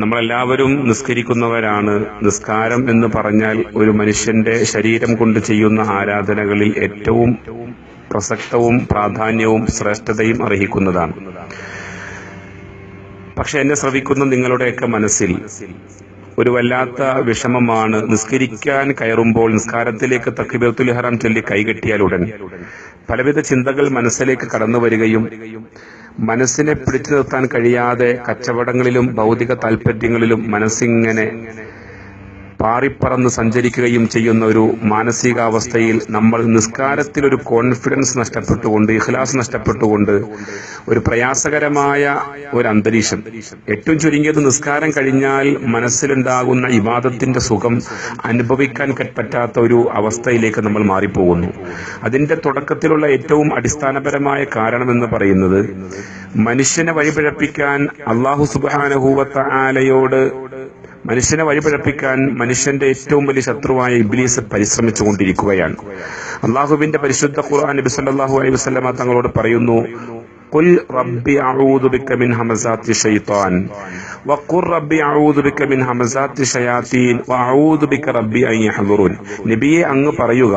നമ്മളെല്ലാവരും നിസ്കരിക്കുന്നവരാണ്. നിസ്കാരം എന്ന് പറഞ്ഞാൽ ഒരു മനുഷ്യന്റെ ശരീരം കൊണ്ട് ചെയ്യുന്ന ആരാധനകളിൽ ഏറ്റവും പ്രസക്തവും പ്രാധാന്യവും ശ്രേഷ്ഠതയും അർഹിക്കുന്നതാണ്. പക്ഷെ എന്നെ ശ്രവിക്കുന്ന നിങ്ങളുടെയൊക്കെ മനസ്സിൽ ഒരു വല്ലാത്ത വിഷമമാണ് നിസ്കരിക്കാൻ കയറുമ്പോൾ നിസ്കാരത്തിലേക്ക് തക്കിബത്തുൽ ചൊല്ലി കൈകെട്ടിയാൽ ഉടൻ പലവിധ ചിന്തകൾ മനസ്സിലേക്ക് കടന്നു വരികയും മനസ്സിനെ പിടിച്ചു നിർത്താൻ കഴിയാതെ കച്ചവടങ്ങളിലും ഭൗതിക താല്പര്യങ്ങളിലും മനസ്സിങ്ങനെ പാറിപ്പറന്ന് സഞ്ചരിക്കുകയും ചെയ്യുന്ന ഒരു മാനസികാവസ്ഥയിൽ നമ്മൾ നിസ്കാരത്തിൽ ഒരു കോൺഫിഡൻസ് നഷ്ടപ്പെട്ടുകൊണ്ട് ഇഖ്ലാസ് നഷ്ടപ്പെട്ടുകൊണ്ട് ഒരു പ്രയാസകരമായ ഒരു അന്തരീക്ഷം. ഏറ്റവും ചുരുങ്ങിയത് നിസ്കാരം കഴിഞ്ഞാൽ മനസ്സിലുണ്ടാകുന്ന ഇവാദത്തിന്റെ സുഖം അനുഭവിക്കാൻ പറ്റാത്ത ഒരു അവസ്ഥയിലേക്ക് നമ്മൾ മാറിപ്പോകുന്നു. അതിന്റെ തുടക്കത്തിലുള്ള ഏറ്റവും അടിസ്ഥാനപരമായ കാരണമെന്ന് പറയുന്നത് മനുഷ്യനെ വഴിപിഴപ്പിക്കാൻ അള്ളാഹു സുബാനഹൂവത്ത ആലയോട് മനുഷ്യനെ വഴിപിഴപ്പിക്കാൻ മനുഷ്യന്റെ ഏറ്റവും വലിയ ശത്രുവായ ഇബ്ലീസ് പരിശ്രമിച്ചു കൊണ്ടിരിക്കുകയാണ് അള്ളാഹുവിന്റെ പരിശുദ്ധ ഖുർആൻ നബി സല്ലല്ലാഹു അലൈഹി വസല്ലമ തങ്ങളോട് പറയുന്നു قل ربي أعوذ بك من همزات الشيطان وقل ربي أعوذ بك من همزات الشياطين وأعوذ بك ربي أن يحضرون നബിയെ അങ്ങ് പറയുക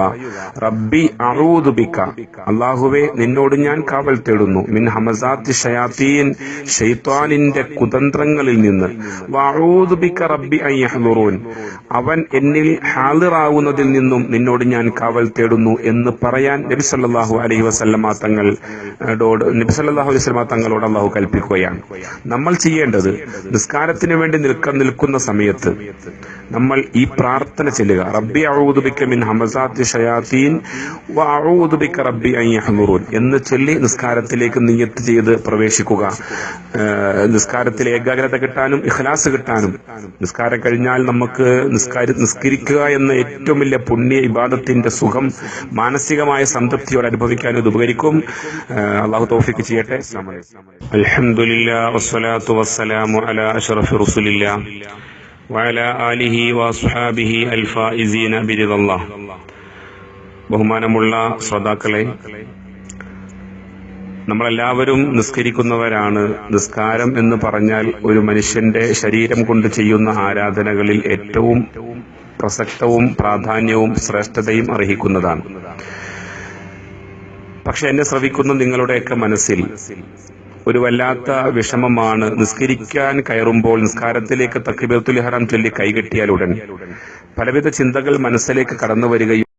റബ്ബി അഊദു ബിക അള്ളാഹുവെ നിന്നോട് ഞാൻ കാവൽ തേടുന്നു മിൻ ഹമസാത്തി ഷയാത്തീൻ ഷെയ്ത്താനിന്റെ കുതന്ത്രങ്ങളിൽ നിന്ന് വഅഊദു ബിക റബ്ബി അൻ യഹ്ദുറൂൻ അവൻ എന്നിൽ ഹാളിറാവുന്നതിൽ നിന്നും നിന്നോട് ഞാൻ കാവൽ തേടുന്നു എന്ന് പറയാൻ നബി സല്ലല്ലാഹു അലൈഹി വസല്ലമ തങ്ങൾ ോട് നബി അലൈഹി വസല്ലമ തങ്ങളോട് അള്ളാഹു കൽപ്പിക്കുകയാണ്. നമ്മൾ ചെയ്യേണ്ടത് നിസ്കാരത്തിന് വേണ്ടി നിൽക്ക നിൽക്കുന്ന സമയത്ത് നമ്മൾ ഈ പ്രാർത്ഥന ചെല്ലുക. റബ്ബി ബിക മിൻ ഹമസാത്തി ഷയാത്തീൻ ബിക റബ്ബി അൻ യഹ്ദുറൂൻ എന്ന് ചൊല്ലി നിസ്കാരത്തിലേക്ക് നിയത്ത് ചെയ്ത് പ്രവേശിക്കുക. നിസ്കാരത്തിൽ ഏകാഗ്രത കിട്ടാനും ഇഖ്ലാസ് കിട്ടാനും നിസ്കാരം കഴിഞ്ഞാൽ നമുക്ക് നിസ്കാര നിസ്കരിക്കുക എന്ന ഏറ്റവും വലിയ പുണ്യ ഇബാദത്തിന്റെ സുഖം മാനസികമായ സംതൃപ്തിയോടെ അനുഭവിക്കാനും ഇത് ഉപകരിക്കും. അള്ളാഹു തോഫിക്ക് ചെയ്യട്ടെ? അൽഹംദുലില്ലാ വസ്സലാത്തു വസ്സലാമു ആലിഹി വസ്ഹാബിഹി ബഹുമാനമുള്ള ശ്രോതാക്കളെ നമ്മളെല്ലാവരും നിസ്കരിക്കുന്നവരാണ്. നിസ്കാരം എന്ന് പറഞ്ഞാൽ ഒരു മനുഷ്യന്റെ ശരീരം കൊണ്ട് ചെയ്യുന്ന ആരാധനകളിൽ ഏറ്റവും പ്രസക്തവും പ്രാധാന്യവും ശ്രേഷ്ഠതയും അർഹിക്കുന്നതാണ്. പക്ഷെ എന്നെ ശ്രവിക്കുന്ന നിങ്ങളുടെയൊക്കെ മനസ്സിൽ ഒരു വല്ലാത്ത വിഷമമാണ് നിസ്കരിക്കാൻ കയറുമ്പോൾ നിസ്കാരത്തിലേക്ക് തക്കിബത്തുൽ ഹറാം ചൊല്ലി കൈകെട്ടിയാൽ ഉടൻ പലവിധ ചിന്തകൾ മനസ്സിലേക്ക് കടന്നു വരികയും